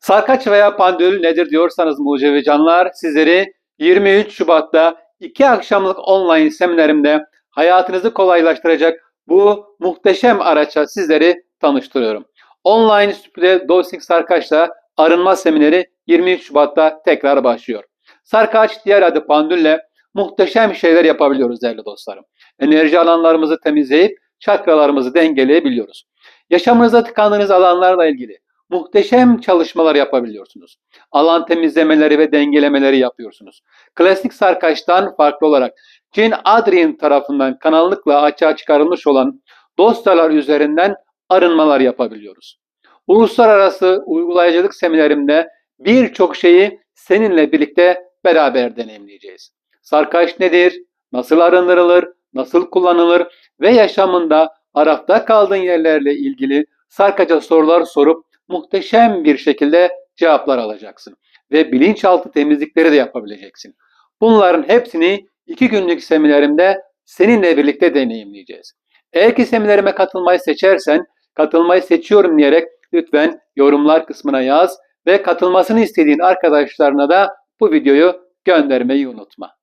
Sarkaç veya pandül nedir diyorsanız mucizevi canlar sizleri 23 Şubat'ta iki akşamlık online seminerimde hayatınızı kolaylaştıracak bu muhteşem araçla sizleri tanıştırıyorum. Online Stüdyo Dosing Sarkaç'la arınma semineri 23 Şubat'ta tekrar başlıyor. Sarkaç diğer adı pandülle muhteşem şeyler yapabiliyoruz değerli dostlarım. Enerji alanlarımızı temizleyip çakralarımızı dengeleyebiliyoruz. Yaşamınızda tıkandığınız alanlarla ilgili muhteşem çalışmalar yapabiliyorsunuz. Alan temizlemeleri ve dengelemeleri yapıyorsunuz. Klasik sarkaçtan farklı olarak Jane Adrian tarafından kanallıkla açığa çıkarılmış olan dosyalar üzerinden arınmalar yapabiliyoruz. Uluslararası uygulayıcılık seminerimde birçok şeyi seninle birlikte beraber deneyimleyeceğiz. Sarkaç nedir? Nasıl arındırılır? Nasıl kullanılır? Ve yaşamında arafta kaldığın yerlerle ilgili sarkaca sorular sorup muhteşem bir şekilde cevaplar alacaksın. Ve bilinçaltı temizlikleri de yapabileceksin. Bunların hepsini iki günlük seminerimde seninle birlikte deneyimleyeceğiz. Eğer ki seminerime katılmayı seçersen, katılmayı seçiyorum diyerek lütfen yorumlar kısmına yaz ve katılmasını istediğin arkadaşlarına da bu videoyu göndermeyi unutma.